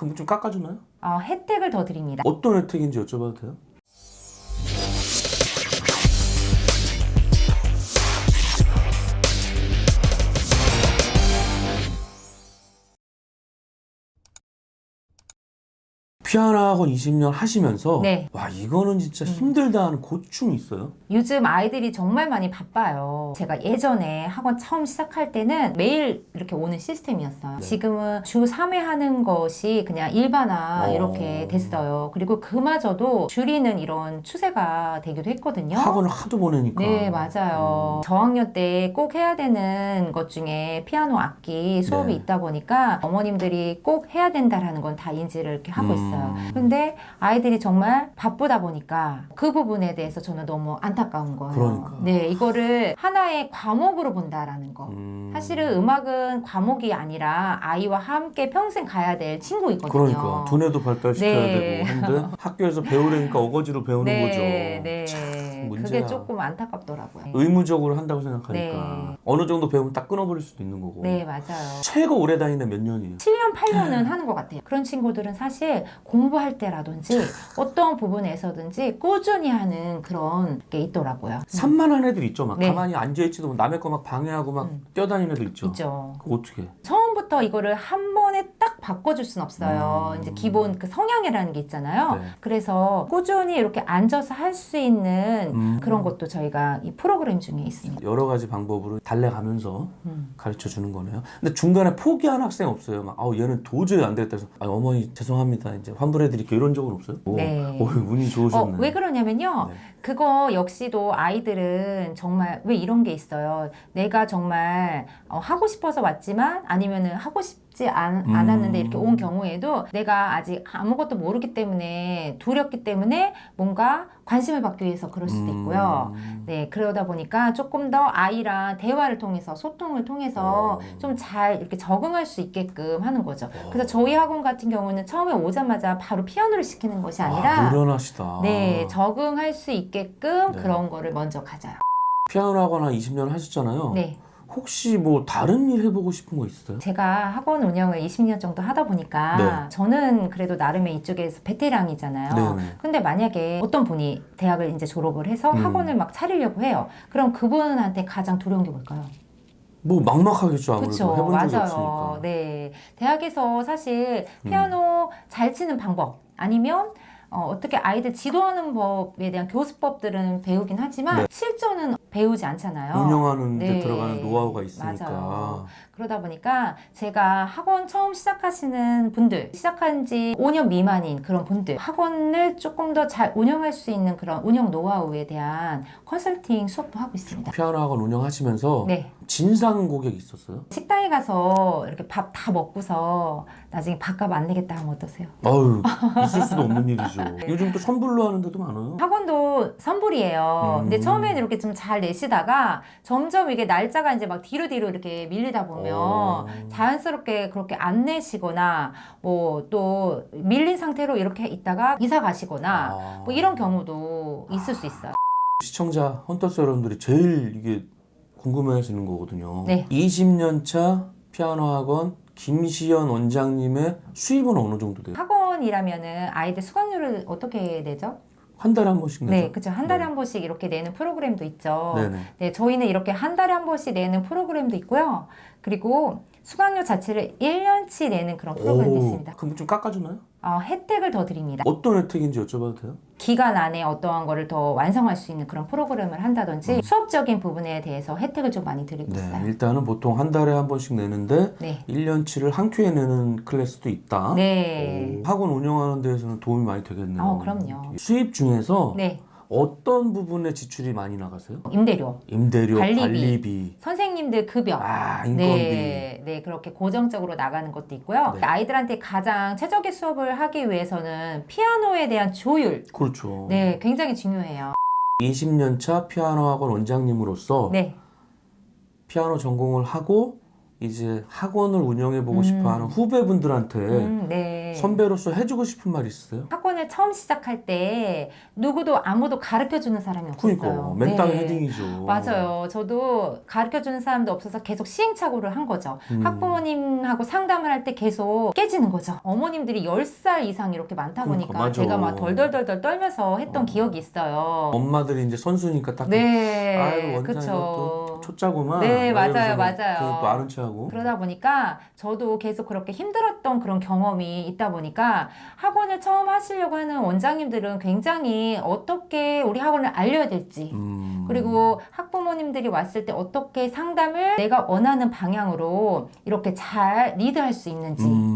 그럼 좀 깎아주나요? 어, 혜택을 더 드립니다. 어떤 혜택인지 여쭤봐도 돼요? 피아노 학원 20년 하시면서 네. 와 이거는 진짜 힘들다 하는 고충이 있어요? 요즘 아이들이 정말 많이 바빠요. 제가 예전에 학원 처음 시작할 때는 매일 이렇게 오는 시스템이었어요. 네. 지금은 주 3회 하는 것이 그냥 일반화 어. 이렇게 됐어요. 그리고 그마저도 줄이는 이런 추세가 되기도 했거든요. 학원을 하도 보내니까 네, 맞아요. 음. 저학년 때 꼭 해야 되는 것 중에 피아노 악기 수업이 네. 있다 보니까 어머님들이 꼭 해야 된다라는 건 다 인지를 이렇게 하고 음. 있어요. 근데 아이들이 정말 바쁘다 보니까 그 부분에 대해서 저는 너무 안타까운 거예요. 그러니까. 네, 이거를 하나의 과목으로 본다라는 거. 음. 사실은 음악은 과목이 아니라 아이와 함께 평생 가야 될 친구이거든요. 그러니까 두뇌도 발달시켜야 네. 되고 한데 학교에서 배우려니까 어거지로 배우는 네, 거죠. 네. 참 문제야. 그게 조금 안타깝더라고요. 의무적으로 한다고 생각하니까 네. 어느 정도 배우면 딱 끊어버릴 수도 있는 거고. 네, 맞아요. 최고 오래 다니는 몇 년이에요? 7년, 8년은 하는 것 같아요. 그런 친구들은 사실 공부할 때라든지 어떤 부분에서든지 꾸준히 하는 그런 게 있더라고요. 산만한 애들 있죠. 막 네. 가만히 앉아있지도 못하고 남의 거 막 방해하고 막 음. 뛰어다니는 애들 있죠. 있죠. 그거 어떻게? 처음부터 이거를 한 번에 딱 바꿔줄 순 없어요. 음. 이제 기본 그 성향이라는 게 있잖아요. 네. 그래서 꾸준히 이렇게 앉아서 할 수 있는 음. 그런 것도 저희가 이 프로그램 중에 있습니다. 여러 가지 방법으로 달래가면서 음. 가르쳐 주는 거네요. 근데 중간에 포기한 학생 없어요. 막 아우 얘는 도저히 안 되겠다 해서 아, 어머니 죄송합니다. 이제 환불해 드릴게요. 이런 적은 없어요? 오, 네. 오, 운이 어, 좋으셨네. 왜 그러냐면요. 네. 그거 역시도 아이들은 정말 왜 이런 게 있어요. 내가 정말 어, 하고 싶어서 왔지만 아니면은 하고 싶 지 않, 음. 않았는데 이렇게 온 경우에도 내가 아직 아무것도 모르기 때문에 두렵기 때문에 뭔가 관심을 받기 위해서 그럴 수도 있고요. 음. 네, 그러다 보니까 조금 더 아이랑 대화를 통해서 소통을 통해서 어. 좀잘 이렇게 적응할 수 있게끔 하는 거죠. 어. 그래서 저희 학원 같은 경우는 처음에 오자마자 바로 피아노를 시키는 것이 아니라 아, 노련하시다. 네, 적응할 수 있게끔 네. 그런 거를 먼저 가져요. 피아노 학원 한 20년 하셨잖아요. 네. 혹시 뭐 다른 일 해보고 싶은 거 있어요? 제가 학원 운영을 20년 정도 하다 보니까 네. 저는 그래도 나름의 이쪽에서 베테랑이잖아요. 네네. 근데 만약에 어떤 분이 대학을 이제 졸업을 해서 음. 학원을 막 차리려고 해요. 그럼 그분한테 가장 두려운 게 뭘까요? 뭐 막막하겠죠 아무래도 그렇죠. 해본 적이 맞아요. 없으니까. 네. 대학에서 사실 음. 피아노 잘 치는 방법 아니면 어, 어떻게 아이들 지도하는 법에 대한 교수법들은 배우긴 하지만 네. 실전은 배우지 않잖아요. 운영하는 데 네. 들어가는 노하우가 있으니까. 맞아요. 그러다 보니까 제가 학원 처음 시작하시는 분들, 시작한 지 5년 미만인 그런 분들, 학원을 조금 더 잘 운영할 수 있는 그런 운영 노하우에 대한 컨설팅 수업도 하고 있습니다. 피아노 학원 운영하시면서 네. 진상 고객 있었어요? 식당에 가서 이렇게 밥 다 먹고서 나중에 밥값 안 내겠다 하면 어떠세요? 아유 있을 수도 없는 일이죠. 요즘 또 선불로 하는 데도 많아요. 학원도 선불이에요. 음. 근데 처음에는 이렇게 좀 잘 내시다가 점점 이게 날짜가 이제 막 뒤로 뒤로 이렇게 밀리다 보면 어. 자연스럽게 그렇게 안 내시거나 뭐 또 밀린 상태로 이렇게 있다가 이사 가시거나 아. 뭐 이런 경우도 있을 수 있어요. 시청자 헌터스 여러분들이 제일 이게 궁금해하시는 거거든요. 네. 20년 차 피아노 학원 김시연 원장님의 수입은 어느 정도 돼요? 학원이라면은 아이들 수강료를 어떻게 내죠? 한 달에 한 번씩? 네, 그렇죠. 한 달에 네. 한 번씩 이렇게 내는 프로그램도 있죠. 네네. 네, 저희는 이렇게 한 달에 한 번씩 내는 프로그램도 있고요. 그리고 수강료 자체를 1년치 내는 그런 프로그램도 있습니다. 그럼 좀 깎아주나요? 어, 혜택을 더 드립니다. 어떤 혜택인지 여쭤봐도 돼요? 기간 안에 어떠한 거를 더 완성할 수 있는 그런 프로그램을 한다든지 수업적인 부분에 대해서 혜택을 좀 많이 드리고 음. 네, 있어요. 일단은 보통 한 달에 한 번씩 내는데 네. 1년치를 한 큐에 내는 클래스도 있다. 네. 오, 학원 운영하는 데에서는 도움이 많이 되겠네요. 어, 그럼요. 수입 중에서 네. 어떤 부분에 지출이 많이 나가세요? 임대료, 임대료, 관리비. 관리비, 선생님들 급여. 아 인건비. 네, 네, 그렇게 고정적으로 나가는 것도 있고요. 네. 아이들한테 가장 최적의 수업을 하기 위해서는 피아노에 대한 조율, 그렇죠. 네, 굉장히 중요해요. 20년 차 피아노 학원 원장님으로서 네, 피아노 전공을 하고 이제 학원을 운영해 보고 음. 싶어 하는 후배분들한테 음, 네. 선배로서 해주고 싶은 말 있어요? 학원을 처음 시작할 때 누구도 아무도 가르쳐 주는 사람이 없었어요. 그러니까 맨땅 네. 헤딩이죠. 맞아요. 저도 가르쳐 주는 사람도 없어서 계속 시행착오를 한 거죠. 음. 학부모님하고 상담을 할 때 계속 깨지는 거죠. 어머님들이 10살 이상 이렇게 많다 그러니까, 보니까 맞아. 제가 막 덜덜덜덜 떨면서 했던 어. 기억이 있어요. 엄마들이 이제 선수니까 딱 네. 아유 원장이. 또 초짜구만. 네, 막 맞아요, 이러면서 맞아요. 그또 아는 체 하고. 그러다 보니까 저도 계속 그렇게 힘들었던 그런 경험이 있다 보니까 학원을 처음 하시려고 하는 원장님들은 굉장히 어떻게 우리 학원을 알려야 될지 음. 그리고 학부모님들이 왔을 때 어떻게 상담을 내가 원하는 방향으로 이렇게 잘 리드할 수 있는지 음.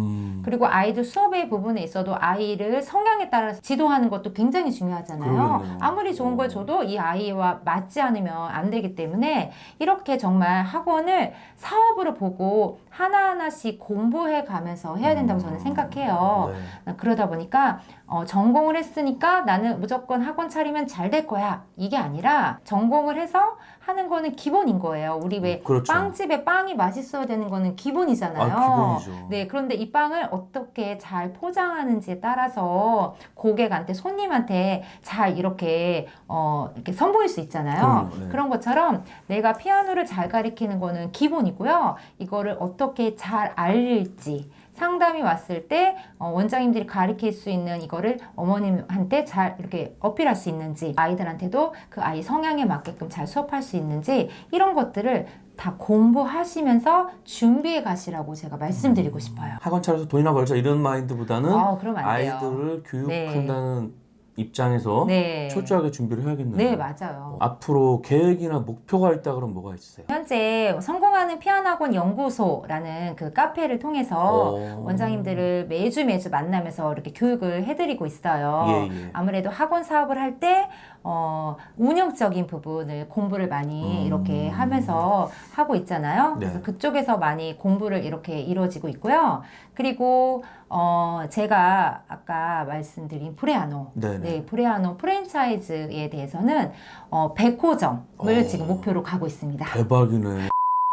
그리고 아이들 수업의 부분에 있어도 아이를 성향에 따라서 지도하는 것도 굉장히 중요하잖아요. 그러겠네요. 아무리 좋은 걸 어. 줘도 이 아이와 맞지 않으면 안 되기 때문에 이렇게 정말 학원을 사업으로 보고 하나하나씩 공부해 가면서 해야 된다고 저는 생각해요. 네. 그러다 보니까 어, 전공을 했으니까 나는 무조건 학원 차리면 잘 될 거야. 이게 아니라 전공을 해서 하는 거는 기본인 거예요. 우리 왜 그렇죠. 빵집에 빵이 맛있어야 되는 거는 기본이잖아요. 아, 기본이죠. 네, 그런데 이 빵을 어떻게 잘 포장하는지에 따라서 고객한테 손님한테 잘 이렇게 어 이렇게 선보일 수 있잖아요. 그럼요, 네. 그런 것처럼 내가 피아노를 잘 가리키는 거는 기본이고요. 이거를 어떻게 잘 알릴지 상담이 왔을 때 어, 원장님들이 가르칠 수 있는 이거를 어머님한테 잘 이렇게 어필할 수 있는지 아이들한테도 그 아이 성향에 맞게끔 잘 수업할 수 있는지 이런 것들을 다 공부하시면서 준비해 가시라고 제가 말씀드리고 싶어요. 학원 차려서 돈이나 벌자 이런 마인드보다는 아. 아이들을 교육한다는 입장에서 네. 철저하게 준비를 해야겠네요. 네, 맞아요. 앞으로 계획이나 목표가 있다 그러면 뭐가 있어요? 현재 성공하는 피아노학원 연구소라는 그 카페를 통해서 어. 원장님들을 매주 매주 만나면서 이렇게 교육을 해드리고 있어요. 예, 예. 아무래도 학원 사업을 할 때 어, 운영적인 부분을 공부를 많이 음. 이렇게 하면서 하고 있잖아요. 네. 그래서 그쪽에서 많이 공부를 이렇게 이루어지고 있고요. 그리고 어, 제가 아까 말씀드린 프레아노, 네 네. 네, 프레아노 프랜차이즈에 대해서는 어, 100호점을 어. 지금 목표로 가고 있습니다. 대박이네.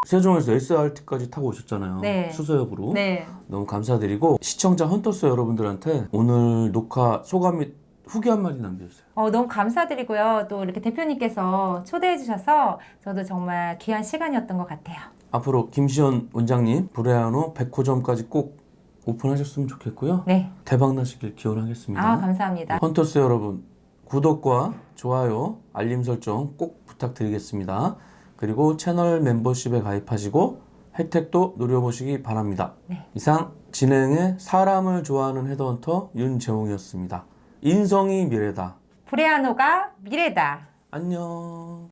세종에서 SRT까지 타고 오셨잖아요. 네. 수서역으로. 네. 너무 감사드리고 시청자 헌터스 여러분들한테 오늘 녹화 소감 및 후기 한 마디 남겨주세요. 어, 너무 감사드리고요. 또 이렇게 대표님께서 초대해 주셔서 저도 정말 귀한 시간이었던 것 같아요. 앞으로 김시현 원장님 브레아노 100호점까지 꼭 오픈하셨으면 좋겠고요. 네. 대박 나시길 기원하겠습니다. 아, 감사합니다. 헌터스 여러분 구독과 좋아요, 알림 설정 꼭 부탁드리겠습니다. 그리고 채널 멤버십에 가입하시고 혜택도 누려보시기 바랍니다. 네. 이상 진행의 사람을 좋아하는 헤드헌터 윤재홍이었습니다. 인성이 미래다. 브레아노가 미래다. 안녕.